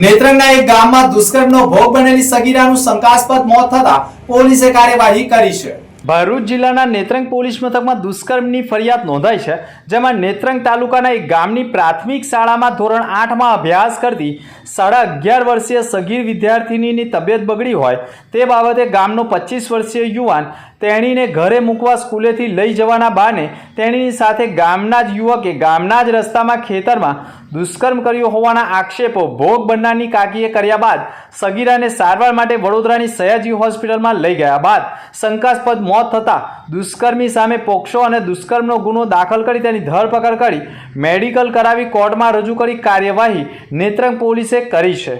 નેત્રંગના એક ગામમાં દુષ્કર્મનો ભોગ બનેલી સગીરાનું શંકાસ્પદ મોત થતા પોલીસે કાર્યવાહી કરી છે. ભરૂચ જિલ્લાના નેત્રંગ પોલીસ મથકમાં દુષ્કર્મની ફરિયાદ નોંધાઈ છે, જેમાં નેત્રંગ તાલુકાના એક ગામની પ્રાથમિક શાળામાં ધોરણ આઠમાં અભ્યાસ કરતી સાડા અગિયાર વર્ષીય સગીર વિદ્યાર્થિનીની તબિયત બગડી હોય તે બાબતે ગામનો પચીસ વર્ષીય યુવાન તેણીને ઘરે મૂકવા સ્કૂલેથી લઈ જવાના બાને તેણીની સાથે ગામના જ યુવકે ગામના જ રસ્તામાં ખેતરમાં દુષ્કર્મ કર્યો હોવાના આક્ષેપો ભોગ બનનારની કાકીએ કર્યા બાદ સગીરાને સારવાર માટે વડોદરાની સયાજી હોસ્પિટલમાં લઈ ગયા બાદ શંકાસ્પદ મોત થતાં દુષ્કર્મી સામે પોક્ષો અને દુષ્કર્મનો ગુનો દાખલ કરી તેની ધરપકડ કરી મેડિકલ કરાવી કોર્ટમાં રજૂ કરી કાર્યવાહી નેત્રંગ પોલીસે કરી છે.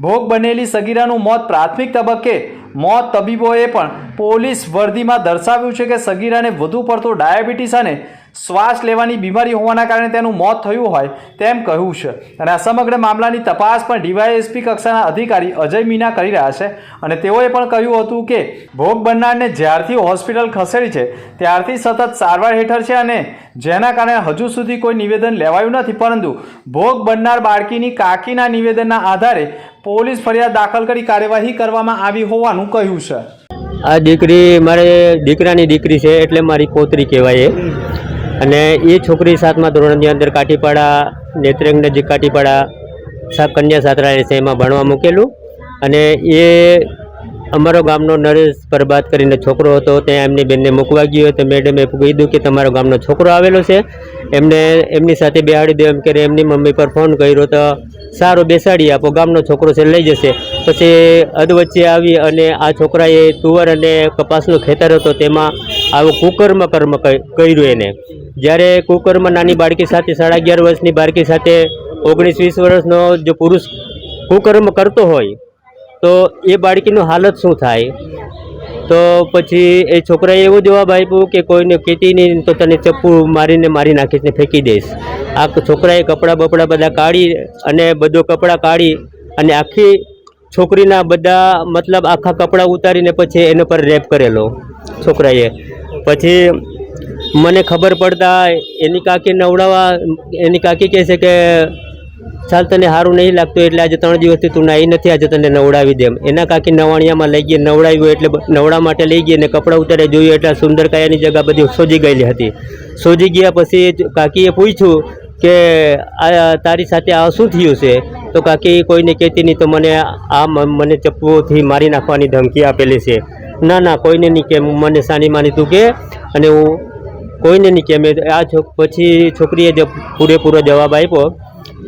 ભોગ બનેલી સગીરાનું મોત પ્રાથમિક તબક્કે મોત તબીબોએ પણ પોલીસ વર્દીમાં દર્શાવ્યું છે કે સગીરાને વધુ પડતો ડાયાબિટીસ અને શ્વાસ લેવાની બીમારી હોવાના કારણે તેનું મોત થયું હોય તેમ કહ્યું છે. અને આ સમગ્ર મામલાની તપાસ પણ ડીવાયએસપી કક્ષાના અધિકારી અજય મીના કરી રહ્યા છે. અને તેઓએ પણ કહ્યું હતું કે, ભોગ બનનારને જ્યારથી હોસ્પિટલ ખસેડી છે, ત્યારથી સતત સારવાર હેઠળ છે અને જેના કારણે હજુ સુધી કોઈ નિવેદન લેવાયું નથી. પરંતુ ભોગ બનનાર બાળકીની કાકીના નિવેદનના આધારે પોલીસ ફરિયાદ દાખલ કરી કાર્યવાહી કરવામાં આવી હોવાનું કહ્યું છે. આ દીકરી મારે દીકરાની દીકરી છે, એટલે મારી પોતરી કહેવાય એ. અને એ છોકરી સાતમા ધોરણની અંદર કાટીપાડા નેત્રંગ નજીક કાટીપાડા કન્યા છાત્રાલય છે, એમાં ભણવા મૂકેલું. અને એ અમારો ગામનો નરેશ પરબાદ કરીને છોકરો હતો, ત્યાં એમની બેનને મૂકવા ગયો તો મેડમે કીધું કે તમારો ગામનો છોકરો આવેલો છે. એમને એમની સાથે બેહાડી દો. એમ કે એમની મમ્મી પર ફોન કર્યો તો સારું બેસાડી આપો, ગામનો છોકરો છે, લઈ જશે. પછી અધવચ્ચે આવી અને આ છોકરાએ તુવર અને કપાસનું ખેતર હતો, તેમાં આવું કુકર્મ કર્મ કર્યું એને. જ્યારે કુકરમાં નાની બાળકી સાથે સાડા અગિયાર વર્ષની બાળકી સાથે ઓગણીસ વીસ વર્ષનો જો પુરુષ કુકર્મ કરતો હોય, તો એ બાળકીનું હાલત શું થાય? તો પછી એ છોકરાએ એવો જવાબ આપ્યો કે કોઈને કહેતી નહીં, તો તને ચપ્પુ મારીને મારી નાખીશ ને ફેંકી દઈશ. આ છોકરાએ કપડાં બપડા બધા કાઢી અને બધું કપડાં કાઢી અને આખી છોકરીના બધા મતલબ આખા કપડાં ઉતારીને પછી એના પર રેપ કરેલો છોકરાએ. પછી મને ખબર પડતા એની કાકી નવડાવવા, એની કાકી કહે છે કે, ચાલ તને સારું નહીં લાગતું એટલે આજે ત્રણ દિવસથી તું નાહી નથી, આજે તને નવડાવી દેમ એના કાકી નવાણિયામાં લઈ ગઈ, નવડાવ્યું એટલે નવડા માટે લઈ ગઈ અને કપડાં ઉતારે જોયું એટલે સુંદર કાયાની જગ્યા બધી સોજી ગયેલી હતી. સોજી ગયા પછી કાકીએ પૂછ્યું કે, આ, તારી સાથે આ શું થયું છે? તો કાકી કોઈને કહેતી નહીં, તો મને આ મને ચપ્પુથી મારી નાખવાની ધમકી આપેલી છે. ના ના, કોઈને નહીં કે, મને સાની માની તું કે. અને હું કોઈને નહીં કે મેં આ છોક પછી છોકરીએ જે પૂરેપૂરો જવાબ આપ્યો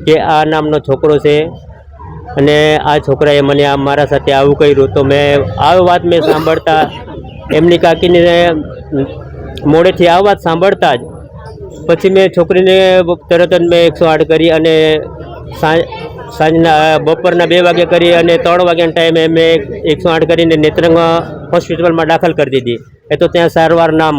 કે આ નામનો છોકરો છે અને આ છોકરાએ મને આ મારા સાથે આવું કર્યું, તો મેં આ વાત મેં સાંભળતા એમની કાકીને મોડેથી આ વાત સાંભળતા જ પછી મેં છોકરીને તરત જ મેં એકસો આઠ કરી અને સાંજ, સાંજના, બપોરના બે વાગે કરી અને ત્રણ વાગ્યાના ટાઈમે મેં એકસો આઠ કરીને નેત્રંગ હોસ્પિટલમાં દાખલ કરી દીધી એ તો ત્યાં સારવાર ના.